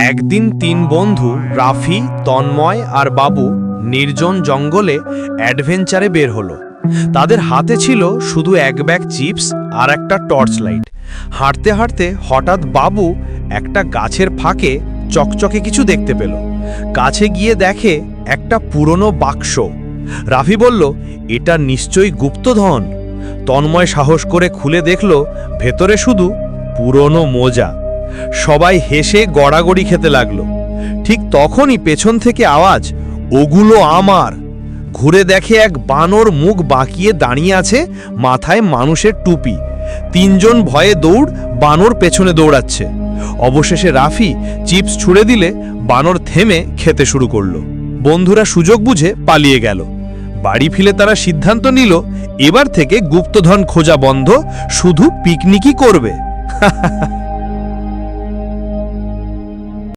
একদিন তিন বন্ধু, রাফি, তন্ময় আর বাবু নির্জন জঙ্গলে অ্যাডভেঞ্চারে বের হলো। তাদের হাতে ছিল শুধু এক ব্যাগ চিপস আর একটা টর্চ লাইট। হাঁটতে হাঁটতে হঠাৎ বাবু একটা গাছের ফাঁকে চকচকে কিছু দেখতে পেল। কাছে গিয়ে দেখে একটা পুরনো বাক্স। রাফি বলল, এটা নিশ্চয়ই গুপ্তধন। তন্ময় সাহস করে খুলে দেখল, ভেতরে শুধু পুরনো মোজা। সবাই হেসে গড়াগড়ি খেতে লাগল। ঠিক তখনই পেছন থেকে আওয়াজ, ওগুলো আমার। ঘুরে দেখে এক বানর মুখ বাঁকিয়ে দাঁড়িয়ে আছে মাথায় মানুষের টুপি। তিনজন ভয়ে দৌড় বানর পেছনে দৌড়াচ্ছে। অবশেষে রাফি চিপস ছুড়ে দিলে বানর থেমে খেতে শুরু করল। বন্ধুরা সুযোগ বুঝে পালিয়ে গেল। বাড়ি ফিরে তারা সিদ্ধান্ত নিল, এবার থেকে গুপ্তধন খোঁজা বন্ধ, শুধু পিকনিকই করবে।